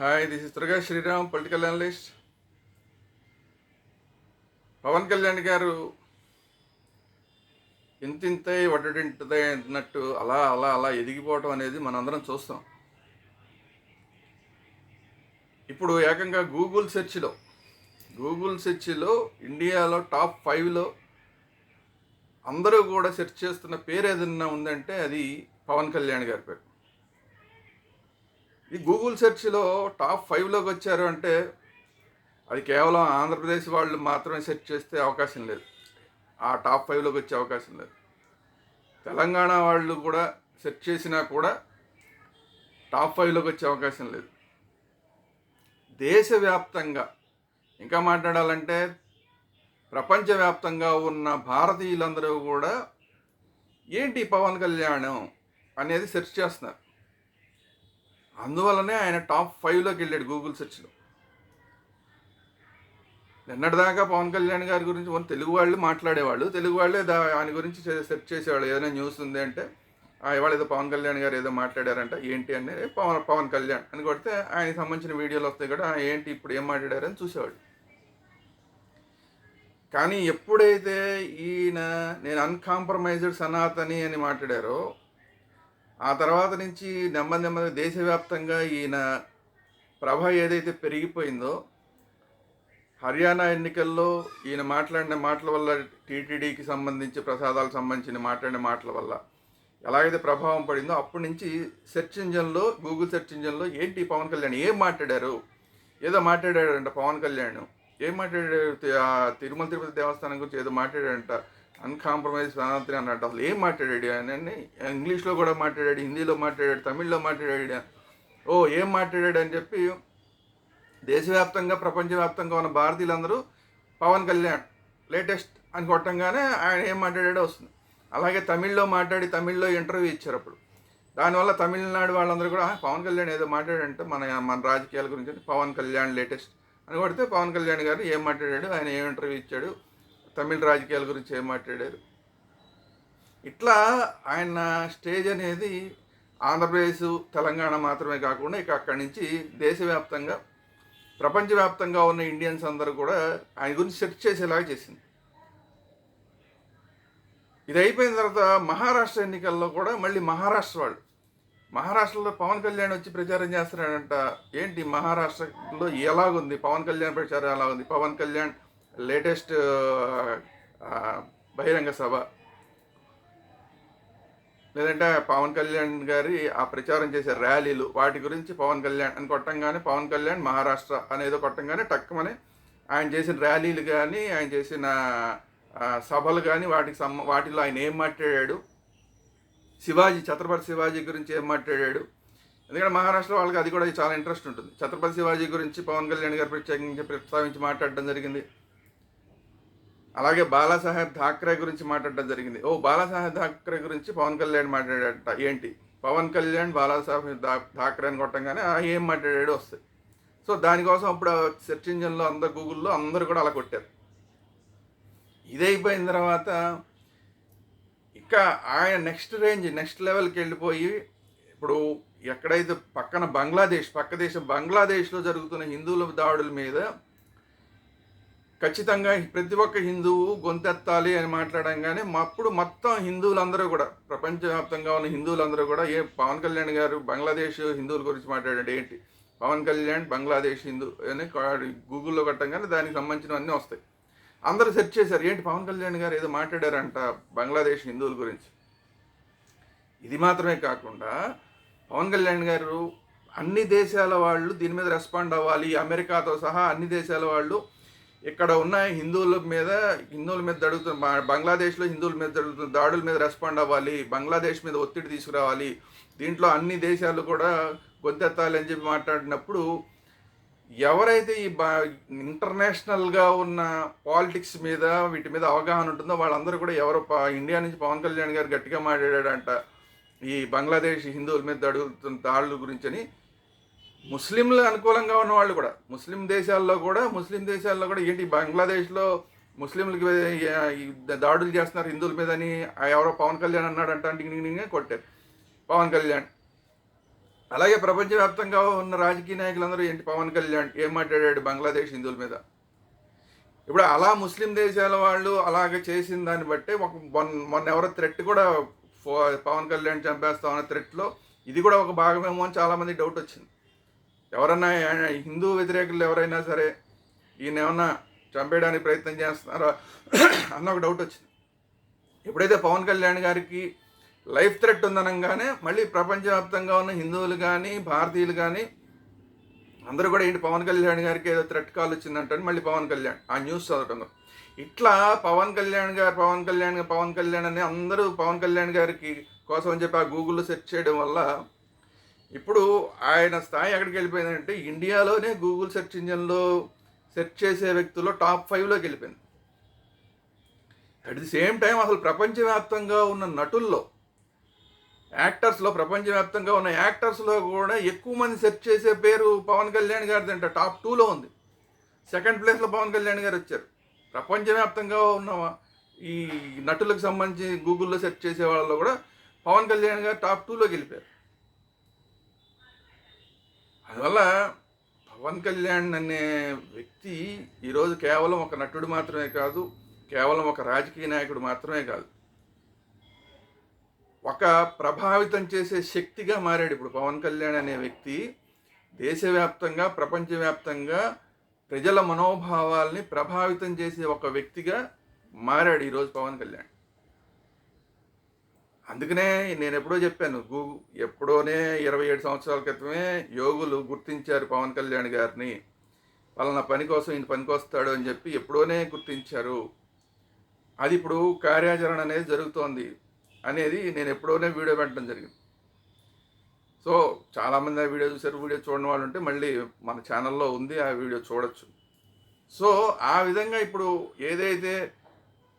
Hi this is Durga Sriram political analyst Pawan Kalyan గారు ఇంతింతే వడ్డింటదే అన్నట్టు అలా అలా అలా ఎదిగిపోవటం అనేది మనందరం చూస్తాం. ఇప్పుడు ఏకంగా గూగుల్ సెర్చ్లో గూగుల్ సెర్చ్లో ఇండియాలో టాప్ ఫైవ్లో అందరూ కూడా సెర్చ్ చేస్తున్న పేరు ఏదన్నా ఉందంటే అది పవన్ కళ్యాణ్ గారి పేరు. ఈ గూగుల్ సెర్చ్లో టాప్ ఫైవ్లోకి వచ్చారు అంటే అది కేవలం ఆంధ్రప్రదేశ్ వాళ్ళు మాత్రమే సెర్చ్ చేస్తే అవకాశం లేదు. ఆ టాప్ ఫైవ్లోకి వచ్చే అవకాశం లేదు. తెలంగాణ వాళ్ళు కూడా సెర్చ్ చేసినా కూడా టాప్ ఫైవ్లోకి వచ్చే అవకాశం లేదు. దేశవ్యాప్తంగా ఇంకా మాట్లాడాలంటే ప్రపంచవ్యాప్తంగా ఉన్న భారతీయులందరూ కూడా ఏంటి పవన్ కళ్యాణం అనేది సెర్చ్ చేస్తున్నారు. అందువల్లనే ఆయన టాప్ ఫైవ్లోకి వెళ్ళాడు గూగుల్ సెర్చ్లో. నిన్నటిదాకా పవన్ కళ్యాణ్ గారి గురించి మన తెలుగు వాళ్ళు మాట్లాడేవాళ్ళు. తెలుగు వాళ్ళే దా ఆయన గురించి సెర్చ్ చేసేవాళ్ళు. ఏదైనా న్యూస్ ఉంది అంటే ఇవాళ ఏదో పవన్ కళ్యాణ్ గారు ఏదో మాట్లాడారంట ఏంటి అని పవన్ పవన్ కళ్యాణ్ అని కొడితే ఆయనకి సంబంధించిన వీడియోలు వస్తాయి కూడా ఏంటి ఇప్పుడు ఏం మాట్లాడారని చూసేవాళ్ళు. కానీ ఎప్పుడైతే ఈయన నేను అన్కాంప్రమైజ్డ్ సనాతని అని మాట్లాడారో ఆ తర్వాత నుంచి నెమ్మది నెమ్మది దేశవ్యాప్తంగా ఈయన ప్రభ ఏదైతే పెరిగిపోయిందో హర్యానా ఎన్నికల్లో ఈయన మాట్లాడిన మాటల వల్ల టీటీడీకి సంబంధించి ప్రసాదాలకు సంబంధించిన మాట్లాడిన మాటల వల్ల ఎలాగైతే ప్రభావం పడిందో అప్పటి నుంచి సెర్చ్ ఇంజన్లో గూగుల్ సెర్చ్ ఇంజన్లో ఏంటి పవన్ కళ్యాణ్? ఏం మాట్లాడారు? ఏదో మాట్లాడాడంట పవన్ కళ్యాణ్. ఏం మాట్లాడాడు? తిరుమల తిరుపతి దేవస్థానం గురించి ఏదో మాట్లాడాడంట. అన్కాంప్రమైజ్ సనాతని అన్నట్టు అసలు ఏం మాట్లాడాడు అని ఇంగ్లీష్లో కూడా మాట్లాడాడు హిందీలో మాట్లాడాడు తమిళ్ళో మాట్లాడాడు. ఓ ఏం మాట్లాడాడు అని చెప్పి దేశవ్యాప్తంగా ప్రపంచవ్యాప్తంగా ఉన్న భారతీయులందరూ పవన్ కళ్యాణ్ లేటెస్ట్ అని కొట్టంగానే ఆయన ఏం మాట్లాడాడో వస్తుంది. అలాగే తమిళ్ళో మాట్లాడి తమిళ్ళో ఇంటర్వ్యూ ఇచ్చారు అప్పుడు. దానివల్ల తమిళనాడు వాళ్ళందరూ కూడా పవన్ కళ్యాణ్ ఏదో మాట్లాడంటే మన మన రాజకీయాల గురించి పవన్ కళ్యాణ్ లేటెస్ట్ అని కొడితే పవన్ కళ్యాణ్ గారు ఏం మాట్లాడాడు ఆయన ఏం ఇంటర్వ్యూ ఇచ్చాడు తమిళ రాజకీయాల గురించి ఏం మాట్లాడారు? ఇట్లా ఆయన స్టేజ్ అనేది ఆంధ్రప్రదేశ్ తెలంగాణ మాత్రమే కాకుండా ఇక అక్కడి నుంచి దేశవ్యాప్తంగా ప్రపంచవ్యాప్తంగా ఉన్న ఇండియన్స్ అందరూ కూడా ఆయన గురించి సెర్చ్ చేసేలాగా చేసింది. ఇది అయిపోయిన తర్వాత మహారాష్ట్ర ఎన్నికల్లో కూడా మళ్ళీ మహారాష్ట్ర వాళ్ళు మహారాష్ట్రలో పవన్ కళ్యాణ్ వచ్చి ప్రచారం చేస్తున్నాడంట. ఏంటి మహారాష్ట్రలో ఎలాగుంది? పవన్ కళ్యాణ్ ప్రచారం ఎలా ఉంది పవన్ కళ్యాణ్ లేటెస్ట్ బహిరంగ సభ. లేదంటే పవన్ కళ్యాణ్ గారి ఆ ప్రచారం చేసే ర్యాలీలు వాటి గురించి పవన్ కళ్యాణ్ అని కొట్టంగానే పవన్ కళ్యాణ్ మహారాష్ట్ర అనేదో కొట్టంగానే టక్కుమని ఆయన చేసిన ర్యాలీలు కానీ ఆయన చేసిన సభలు కానీ వాటికి సంబ వాటిలో ఆయన ఏం మాట్లాడాడు? శివాజీ ఛత్రపతి శివాజీ గురించి ఏం మాట్లాడాడు? ఎందుకంటే మహారాష్ట్ర వాళ్ళకి అది కూడా చాలా ఇంట్రెస్ట్ ఉంటుంది. ఛత్రపతి శివాజీ గురించి పవన్ కళ్యాణ్ గారు ప్రత్యేకించి ప్రస్తావించి మాట్లాడడం జరిగింది. అలాగే బాలాసాహెబ్ ఠాక్రే గురించి మాట్లాడడం జరిగింది. ఓ బాలాసాహెబ్ ఠాక్రే గురించి పవన్ కళ్యాణ్ మాట్లాడాడట. ఏంటి? పవన్ కళ్యాణ్ బాలాసాహెబ్ ఠా- ఠాక్రే అని కొట్టంగానే ఏం మాట్లాడాడు వస్తాయి. సో దానికోసం అప్పుడు సెర్చ్ ఇంజన్లో అందరు గూగుల్లో అందరూ కూడా అలా కొట్టారు. ఇది అయిపోయిన తర్వాత ఇంకా ఆయన నెక్స్ట్ రేంజ్ నెక్స్ట్ లెవెల్కి వెళ్ళిపోయి ఇప్పుడు ఎక్కడైతే పక్కన బంగ్లాదేశ్ పక్క దేశం బంగ్లాదేశ్లో జరుగుతున్న హిందువుల దాడుల మీద ఖచ్చితంగా ప్రతి ఒక్క హిందువు గొంతెత్తాలి అని మాట్లాడంగానే అప్పుడు మొత్తం హిందువులందరూ కూడా ప్రపంచవ్యాప్తంగా ఉన్న హిందువులందరూ కూడా ఏ పవన్ కళ్యాణ్ గారు బంగ్లాదేశ్ హిందువుల గురించి మాట్లాడండి ఏంటి? పవన్ కళ్యాణ్ బంగ్లాదేశ్ హిందూ అని గూగుల్లో కొట్టంగానే దానికి సంబంధించినవన్నీ వస్తాయి. అందరూ సెర్చ్ చేశారు ఏంటి పవన్ కళ్యాణ్ గారు ఏదో మాట్లాడారంట బంగ్లాదేశ్ హిందువుల గురించి. ఇది మాత్రమే కాకుండా పవన్ కళ్యాణ్ గారు అన్ని దేశాల వాళ్ళు దీని మీద రెస్పాండ్ అవ్వాలి అమెరికాతో సహా అన్ని దేశాల వాళ్ళు ఇక్కడ ఉన్న హిందువుల మీద హిందువుల మీద జరుగుతున్న బంగ్లాదేశ్లో హిందువుల మీద జరుగుతున్న దాడుల మీద రెస్పాండ్ అవ్వాలి బంగ్లాదేశ్ మీద ఒత్తిడి తీసుకురావాలి దీంట్లో అన్ని దేశాలు కూడా గొంతెత్తాలి అని చెప్పి మాట్లాడినప్పుడు ఎవరైతే ఈ బా ఇంటర్నేషనల్గా ఉన్న పాలిటిక్స్ మీద వీటి మీద అవగాహన ఉంటుందో వాళ్ళందరూ కూడా ఎవరు ఇండియా నుంచి పవన్ కళ్యాణ్ గారు గట్టిగా మాట్లాడాడంట ఈ బంగ్లాదేశ్ హిందువుల మీద జరుగుతున్న దాడుల గురించి అని. ముస్లింలు అనుకూలంగా ఉన్న వాళ్ళు కూడా. ముస్లిం దేశాల్లో కూడా ముస్లిం దేశాల్లో కూడా ఏంటి బంగ్లాదేశ్లో ముస్లింలకి దాడులు చేస్తున్నారు హిందువుల మీద అని ఆ ఎవరో పవన్ కళ్యాణ్ అన్నాడు అంటే కొట్టారు. పవన్ కళ్యాణ్. అలాగే ప్రపంచవ్యాప్తంగా ఉన్న రాజకీయ నాయకులందరూ ఏంటి పవన్ కళ్యాణ్ ఏం మాట్లాడాడు బంగ్లాదేశ్ హిందువుల మీద? ఇప్పుడు అలా ముస్లిం దేశాల వాళ్ళు అలాగే చేసిన దాన్ని బట్టి ఒక మొన్న మొన్న ఎవరో థ్రెట్ కూడా పవన్ కళ్యాణ్ చంపేస్తామన్న థ్రెట్లో ఇది కూడా ఒక భాగమేమో అని చాలామంది డౌట్ వచ్చింది. ఎవరన్నా హిందూ వ్యతిరేకులు ఎవరైనా సరే ఈయన ఏమన్నా చంపేయడానికి ప్రయత్నం చేస్తున్నారా అన్న ఒక డౌట్ వచ్చింది. ఎప్పుడైతే పవన్ కళ్యాణ్ గారికి లైఫ్ థ్రెట్ ఉందనగానే మళ్ళీ ప్రపంచవ్యాప్తంగా ఉన్న హిందువులు కానీ భారతీయులు కానీ అందరూ కూడా ఏంటి పవన్ కళ్యాణ్ గారికి ఏదో థ్రెట్ కాల్ వచ్చిందంటే మళ్ళీ పవన్ కళ్యాణ్ ఆ న్యూస్ చదవటం ఇట్లా పవన్ కళ్యాణ్ గారు పవన్ కళ్యాణ్ పవన్ కళ్యాణ్ అని అందరూ పవన్ కళ్యాణ్ గారికి కోసం చెప్పి ఆ గూగుల్లో సెర్చ్ చేయడం వల్ల ఇప్పుడు ఆయన స్థాయి ఎక్కడికి వెళ్ళిపోయిందంటే ఇండియాలోనే గూగుల్ సెర్చ్ ఇంజన్లో సెర్చ్ చేసే వ్యక్తుల్లో టాప్ ఫైవ్లోకి వెళ్ళిపోయింది. అట్ ది సేమ్ టైం అసలు ప్రపంచవ్యాప్తంగా ఉన్న నటుల్లో యాక్టర్స్లో ప్రపంచవ్యాప్తంగా ఉన్న యాక్టర్స్లో కూడా ఎక్కువ మంది సెర్చ్ చేసే పేరు పవన్ కళ్యాణ్ గారిది అంట. టాప్ టూలో ఉంది. సెకండ్ ప్లేస్లో పవన్ కళ్యాణ్ గారు వచ్చారు. ప్రపంచవ్యాప్తంగా ఉన్న ఈ నటులకు సంబంధించి గూగుల్లో సెర్చ్ చేసే వాళ్ళలో కూడా పవన్ కళ్యాణ్ గారు టాప్ టూలోకి వెళ్ళిపోయారు. అందువల్ల పవన్ కళ్యాణ్ అనే వ్యక్తి ఈరోజు కేవలం ఒక నటుడు మాత్రమే కాదు కేవలం ఒక రాజకీయ నాయకుడు మాత్రమే కాదు. ఒక ప్రభావితం చేసే శక్తిగా మారాడు ఇప్పుడు పవన్ కళ్యాణ్ అనే వ్యక్తి. దేశవ్యాప్తంగా ప్రపంచవ్యాప్తంగా ప్రజల మనోభావాల్ని ప్రభావితం చేసే ఒక వ్యక్తిగా మారాడు ఈరోజు పవన్ కళ్యాణ్. అందుకనే నేను ఎప్పుడో చెప్పాను గూ ఎప్పుడోనే ఇరవై ఏడు సంవత్సరాల క్రితమే యోగులు గుర్తించారు పవన్ కళ్యాణ్ గారిని. వాళ్ళ పని కోసం ఈయన పనికొస్తాడు అని చెప్పి ఎప్పుడోనే గుర్తించారు. అది ఇప్పుడు కార్యాచరణ అనేది జరుగుతోంది అనేది నేను ఎప్పుడోనే వీడియో పెట్టడం జరిగింది. సో చాలామంది ఆ వీడియో చూసారు వీడియో చూడని వాళ్ళు ఉంటే మళ్ళీ మన ఛానల్లో ఉంది ఆ వీడియో చూడొచ్చు. సో ఆ విధంగా ఇప్పుడు ఏదైతే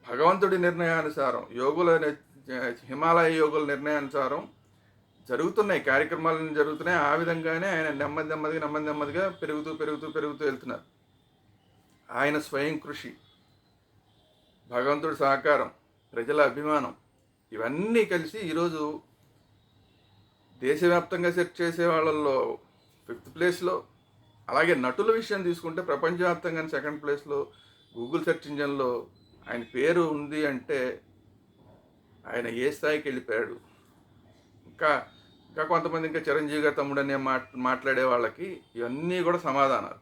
భగవంతుడి నిర్ణయానుసారం యోగుల హిమాలయ యోగుల నిర్ణయానుసారం జరుగుతున్నాయి కార్యక్రమాలు జరుగుతున్నాయి. ఆ విధంగానే ఆయన నెమ్మది నెమ్మదిగా నెమ్మది నెమ్మదిగా పెరుగుతూ పెరుగుతూ పెరుగుతూ వెళ్తున్నారు. ఆయన స్వయం కృషి భగవంతుడి సహకారం ప్రజల అభిమానం ఇవన్నీ కలిసి ఈరోజు దేశవ్యాప్తంగా సెర్చ్ చేసే వాళ్ళల్లో ఫిఫ్త్ ప్లేస్లో అలాగే నటుల విషయం తీసుకుంటే ప్రపంచవ్యాప్తంగా సెకండ్ ప్లేస్లో గూగుల్ సెర్చ్ ఇంజన్లో ఆయన పేరు ఉంది అంటే ఆయన ఏ స్థాయికి వెళ్ళిపోయాడు? ఇంకా ఇంకా కొంతమంది ఇంకా చిరంజీవి గారి తమ్ముడు అనే మాట్ మాట్లాడే వాళ్ళకి ఇవన్నీ కూడా సమాధానాలు.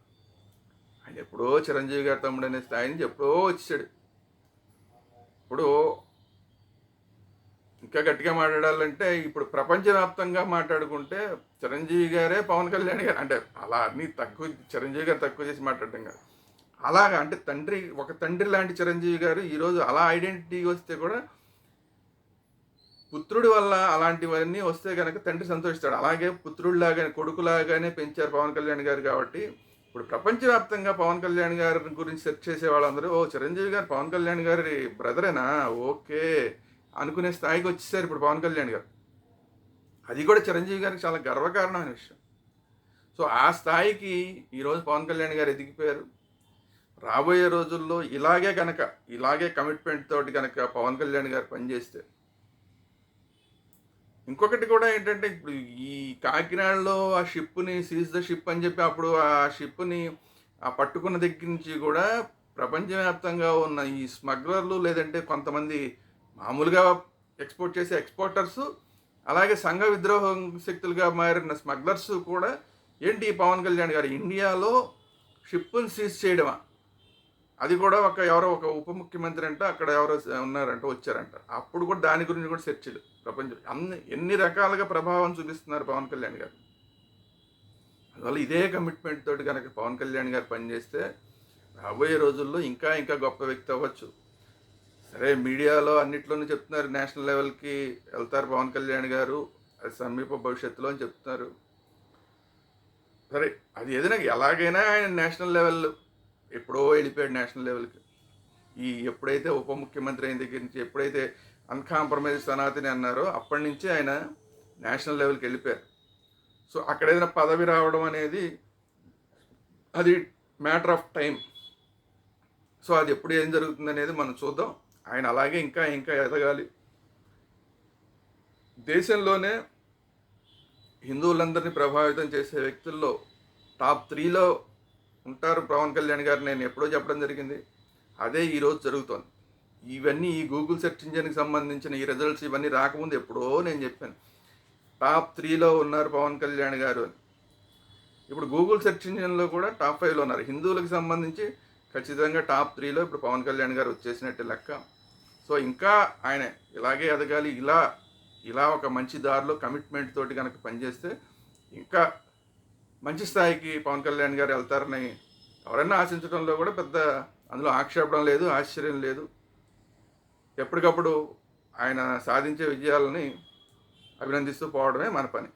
ఆయన ఎప్పుడో చిరంజీవి గారి తమ్ముడు అనే స్థాయి నుంచి ఎప్పుడో వచ్చాడు ఇప్పుడు ఇంకా గట్టిగా మాట్లాడాలంటే ఇప్పుడు ప్రపంచవ్యాప్తంగా మాట్లాడుకుంటే చిరంజీవి గారే పవన్ కళ్యాణ్ గారు. అంటే అలా అన్ని తక్కువ చిరంజీవి గారు తక్కువ చేసి మాట్లాడటం కాదు. అలాగా అంటే తండ్రి ఒక తండ్రి లాంటి చిరంజీవి గారు ఈరోజు అలా ఐడెంటిటీ వస్తే కూడా పుత్రుడి వల్ల అలాంటివన్నీ వస్తే కనుక తండ్రి సంతోషిస్తాడు. అలాగే పుత్రుడిలాగానే కొడుకులాగానే పెంచారు పవన్ కళ్యాణ్ గారు కాబట్టి ఇప్పుడు ప్రపంచవ్యాప్తంగా పవన్ కళ్యాణ్ గారి గురించి సెర్చ్ చేసే వాళ్ళందరూ ఓ చిరంజీవి గారు పవన్ కళ్యాణ్ గారి బ్రదరేనా? ఓకే. అనుకునే స్థాయికి వచ్చేసారు ఇప్పుడు పవన్ కళ్యాణ్ గారు. అది కూడా చిరంజీవి గారికి చాలా గర్వకారణమైన విషయం. సో ఆ స్థాయికి ఈరోజు పవన్ కళ్యాణ్ గారు ఎదిగిపోయారు. రాబోయే రోజుల్లో ఇలాగే కనుక ఇలాగే కమిట్మెంట్ తోటి కనుక పవన్ కళ్యాణ్ గారు పనిచేస్తే ఇంకొకటి కూడా ఏంటంటే ఇప్పుడు ఈ కాకినాడలో ఆ షిప్ని సీజ్ ద షిప్ అని చెప్పి అప్పుడు ఆ షిప్ని ఆ పట్టుకున్న దగ్గర నుంచి కూడా ప్రపంచవ్యాప్తంగా ఉన్న ఈ స్మగ్లర్లు లేదంటే కొంతమంది మామూలుగా ఎక్స్పోర్ట్ చేసే ఎక్స్పోర్టర్స్ అలాగే సంఘ విద్రోహ శక్తులుగా మారిన స్మగ్లర్స్ కూడా ఏంటి ఈ పవన్ కళ్యాణ్ గారు ఇండియాలో షిప్పును సీజ్ చేయడమా? అది కూడా ఒక ఎవరో ఒక ఉప ముఖ్యమంత్రి అంట అక్కడ ఎవరో ఉన్నారంట వచ్చారంట. అప్పుడు కూడా దాని గురించి కూడా చర్చలు ప్రపంచం. అన్ని ఎన్ని రకాలుగా ప్రభావం చూపిస్తున్నారు పవన్ కళ్యాణ్ గారు. అందువల్ల ఇదే కమిట్మెంట్ తోటి కనుక పవన్ కళ్యాణ్ గారు పనిచేస్తే రాబోయే రోజుల్లో ఇంకా ఇంకా గొప్ప వ్యక్తి అవ్వచ్చు. సరే మీడియాలో అన్నిట్లోనూ చెప్తున్నారు నేషనల్ లెవెల్కి వెళ్తారు పవన్ కళ్యాణ్ గారు. అది సమీప భవిష్యత్తులో అని చెప్తున్నారు. సరే అది ఏదైనా ఎలాగైనా ఆయన నేషనల్ లెవెల్ ఎప్పుడో వెళ్ళిపోయాడు నేషనల్ లెవెల్కి. ఈ ఎప్పుడైతే ఉప ముఖ్యమంత్రి అయిన దగ్గర నుంచి ఎప్పుడైతే అన్కాంప్రమైజ్ సనాతిని అన్నారో అప్పటి నుంచి ఆయన నేషనల్ లెవెల్కి వెళ్ళిపోయారు. సో అక్కడ ఏదైనా పదవి రావడం అనేది అది మ్యాటర్ ఆఫ్ టైం సో అది ఎప్పుడు ఏం జరుగుతుంది అనేది మనం చూద్దాం. ఆయన అలాగే ఇంకా ఇంకా ఎదగాలి. దేశంలోనే హిందువులందరినీ ప్రభావితం చేసే వ్యక్తుల్లో టాప్ త్రీలో ఉంటారు పవన్ కళ్యాణ్ గారు నేను ఎప్పుడో చెప్పడం జరిగింది. అదే ఈరోజు జరుగుతోంది. ఇవన్నీ ఈ గూగుల్ సెర్చ్ ఇంజిన్కి సంబంధించిన ఈ రిజల్ట్స్ ఇవన్నీ రాకముందు ఎప్పుడో నేను చెప్పాను. టాప్ త్రీలో ఉన్నారు పవన్ కళ్యాణ్ గారు అని. ఇప్పుడు గూగుల్ సెర్చ్ ఇంజిన్లో కూడా టాప్ ఫైవ్లో ఉన్నారు. హిందువులకు సంబంధించి ఖచ్చితంగా టాప్ త్రీలో ఇప్పుడు పవన్ కళ్యాణ్ గారు వచ్చేసినట్టు లెక్క. సో ఇంకా ఆయన ఇలాగే ఎదగాలి ఇలా ఇలా ఒక మంచి దారిలో కమిట్మెంట్ తోటి కనుక పనిచేస్తే ఇంకా మంచి స్థాయికి పవన్ కళ్యాణ్ గారు వెళ్తారని ఎవరైనా ఆశించడంలో కూడా పెద్ద అందులో ఆక్షేపడం లేదు ఆశ్చర్యం లేదు. ఎప్పటికప్పుడు ఆయన సాధించే విజయాలని అభినందిస్తూ పోవడమే మన పని.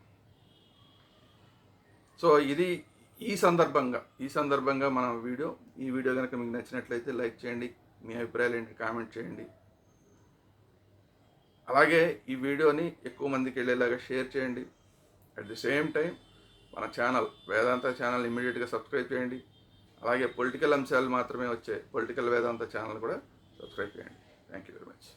సో ఇది ఈ సందర్భంగా ఈ సందర్భంగా మన వీడియో. ఈ వీడియో కనుక మీకు నచ్చినట్లయితే లైక్ చేయండి మీ అభిప్రాయాలు ఏంటి కామెంట్ చేయండి. అలాగే ఈ వీడియోని ఎక్కువ మందికి వెళ్ళేలాగా షేర్ చేయండి. అట్ ది సేమ్ టైం మన ఛానల్ వేదాంత ఛానల్ ఇమీడియట్గా సబ్స్క్రైబ్ చేయండి. అలాగే పొలిటికల్ అంశాలు మాత్రమే వచ్చే పొలిటికల్ వేదాంత ఛానల్ కూడా సబ్స్క్రైబ్ చేయండి. Thank you very much